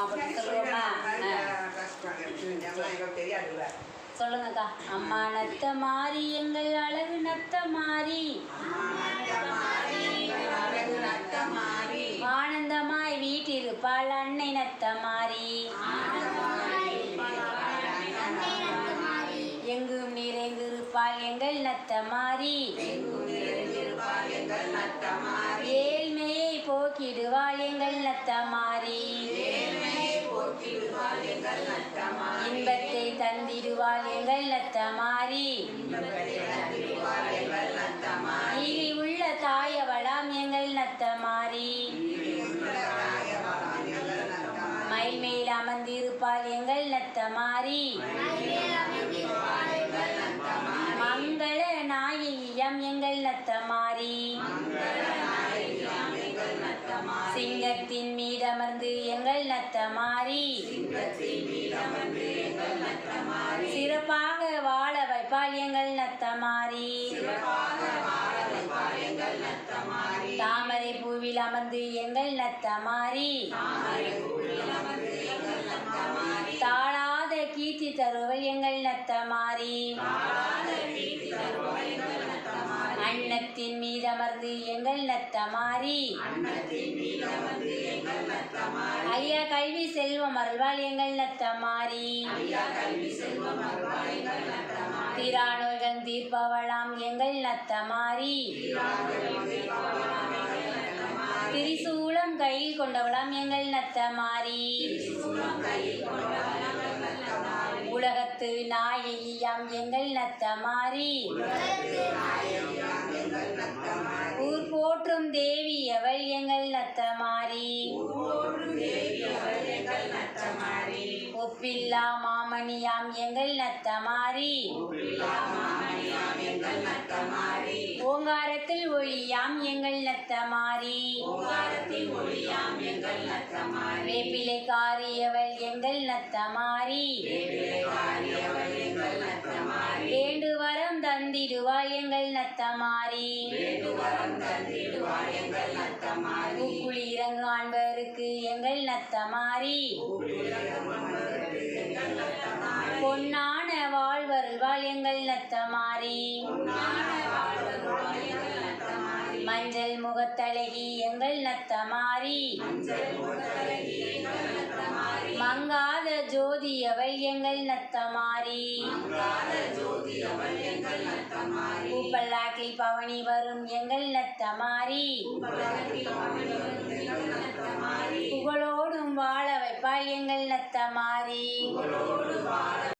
சொல்லுவோமா? சொல்லுங்கக்கா. அம்மா நத்த மாறி எங்கள் அழகு நத்த மாறி. ஆனந்தமாய் வீட்டிருப்பாள் அன்னை நத்த மாறி. எங்கும் நிறைந்திருப்பாள் எங்கள் நத்த மாறி. ஏழ்மையை போக்கிடுவாள் எங்கள் நத்த மாறி. இன்பத்தை தந்திடுவாள் எங்கள் நத்த மாறி ஈகை உள்ள தாயவளாம் எங்கள் நத்த மாறி மயில் மேல் அமர்ந்திருப்பாள் எங்கள் நத்த மாறி மங்கள நாயகியம் எங்கள் நத்த மாறி சிங்கத்தின் மீதமர்ந்து எங்கள் நத்த மாறி சிறப்பாக வாழ வைப்பாள் எங்கள் நத்த மாறி தாமரை பூவில் அமர்ந்து எங்கள் நத்த மாறி தாழாத கீர்த்தி தருவல் எங்கள் நத்த மாறி அன்னத்தின் மீதமர்ந்து எங்கள் நத்தமாரி ஐயா கல்வி செல்வம் அருள்வாள் எங்கள் நத்த மாறி திராநோய்கள் தீர்ப்பவளாம் எங்கள் நத்த மாறி திரிசூலம் கையில் கொண்டவளாம் எங்கள் நத்த மாறி உலகத்து நாயகியாம் எங்கள் நத்தமாரி ஊர் போற்றும் தேவி அவள் எங்கள் நத்தமாரி ஒப்பில்லா மாமணியாம் எங்கள் நத்தமாரி ஓங்காரத்தில் ஒளியாம் எங்கள் நத்த மாறி வேப்பிலை காரியவள் எங்கள் நத்தமாரி வரம் எங்கள் நத்த மாறி பூக்குழி இறங்கு ஆண்பருக்கு எங்கள் நத்த மாறி பொன்னான வாழ்வருள்வாள் எங்கள் நத்த மாறி மஞ்சள் முகத்தழகி எங்கள் நத்த மாறி மங்காத ஜோதி அவள் எங்கள் நத்த மாறி பூப்பல்லாக்கில் பவனி வரும் எங்கள் நத்த மாறி புகழோடும் வாழ வைப்பாள் எங்கள் நத்த மாறி